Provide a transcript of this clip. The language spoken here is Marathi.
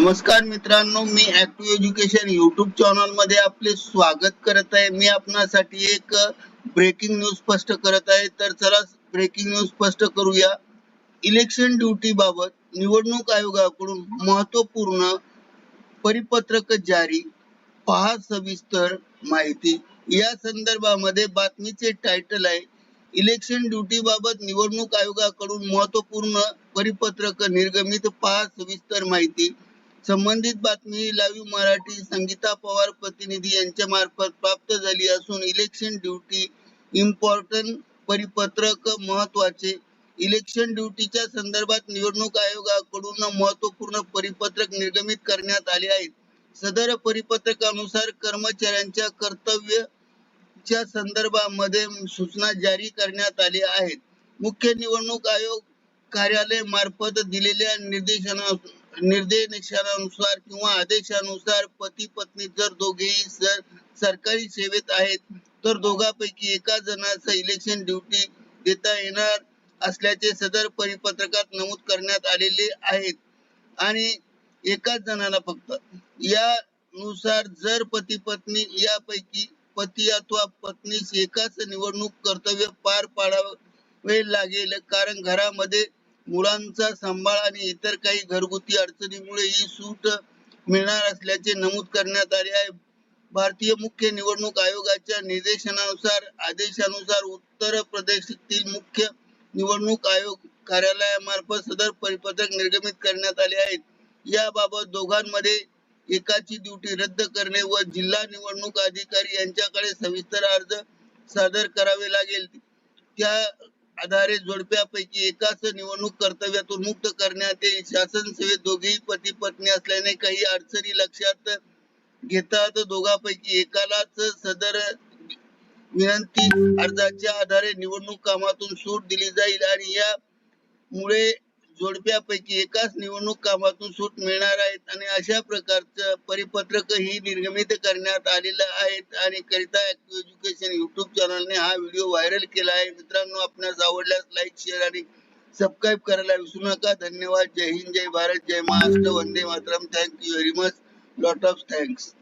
नमस्कार मित्रांनो मी ऍक्टिव्ह एज्युकेशन युट्यूब चॅनलमध्ये आपले स्वागत करत आहे. मी आपणासाठी एक ब्रेकिंग न्यूज स्पष्ट करत आहे. तर चला ब्रेकिंग न्यूज स्पष्ट करूया. इलेक्शन ड्युटी बाबत निवडणूक आयोगाकडून महत्त्वपूर्ण परिपत्रक जारी पहा सविस्तर माहिती. या संदर्भामध्ये बातमीचे टायटल आहे इलेक्शन ड्युटी बाबत निवडणूक आयोगाकडून महत्त्वपूर्ण परिपत्रक निर्गमित पहा सविस्तर माहिती. संबंधित बातमी लाईव्ह मराठी संगीता पवार प्रतिनिधी यांच्या मार्फत प्राप्त झाली असून इलेक्शन ड्युटी इम्पॉर्टंट परिपत्रक महत्त्वाचे. इलेक्शन ड्युटीच्या संदर्भात निवडणूक आयोगाकडून महत्त्वपूर्ण परिपत्रक निर्गमित करण्यात आले आहेत. सदर परिपत्रकानुसार कर्मचाऱ्यांच्या कर्तव्य च्या संदर्भामध्ये सूचना जारी करण्यात आली आहेत. मुख्य निवडणूक आयोग कार्यालय मार्फत दिलेल्या निर्देशना निर्देशानुसार किंवा आदेशानुसार पती पत्नी जर दोघेही सर सरकारी सेवेत आहेत तर दोघांपैकी एका जणाचा इलेक्शन ड्युटी देता येणार असल्याचे सदर परिपत्रकात नमूद करण्यात आलेले आहेत. आणि एकाच जणाला फक्त. यानुसार जर पती पत्नी यापैकी पती अथवा पत्नीस एकाच निवडणूक कर्तव्य पार पाडावे लागेल कारण घरामध्ये मुलांचा सांभाळ आणि इतर काही घरगुती अडचणीमुळे ही सूट मिळणार असल्याचे नमूद करण्यात आले आहे. भारतीय मुख्य निवडणूक आयोगाच्या निर्देशानुसार आदेशानुसार उत्तर प्रदेशातील मुख्य निवडणूक आयोग कार्यालयामार्फत सदर परिपत्रक निर्गमित करण्यात आले आहेत याबाबत दोघांमध्ये एकाची ड्युटी रद्द करणे व जिल्हा निवडणूक अधिकारी यांच्याकडे सविस्तर अर्ज सादर करावे लागेल. त्या आधारे जोडप्यापैकी एकाच निवडणूक कर्तव्यातून मुक्त करण्यात येईल. शासन सेवेत दोघेही पती पत्नी असल्याने काही अडचणी लक्षात घेतात. दोघांपैकी एकालाच सदर विनंती अर्जाच्या आधारे निवडणूक कामातून सूट दिली जाईल आणि यामुळे जोडप्यापैकी एकाच निवडणूक कामातून सूट मिळणार आहेत आणि अशा प्रकारचं परिपत्रक ही निर्गमित करण्यात आलेलं आहेत. आणि करिता एज्युकेशन युट्यूब चॅनलने हा व्हिडिओ व्हायरल केला आहे. मित्रांनो आपणास आवडल्यास लाईक शेअर आणि सबस्क्राईब करायला विसरू नका. धन्यवाद. जय हिंद. जय भारत. जय महाराष्ट्र. वंदे Mataram. Thank you very much lot of thanks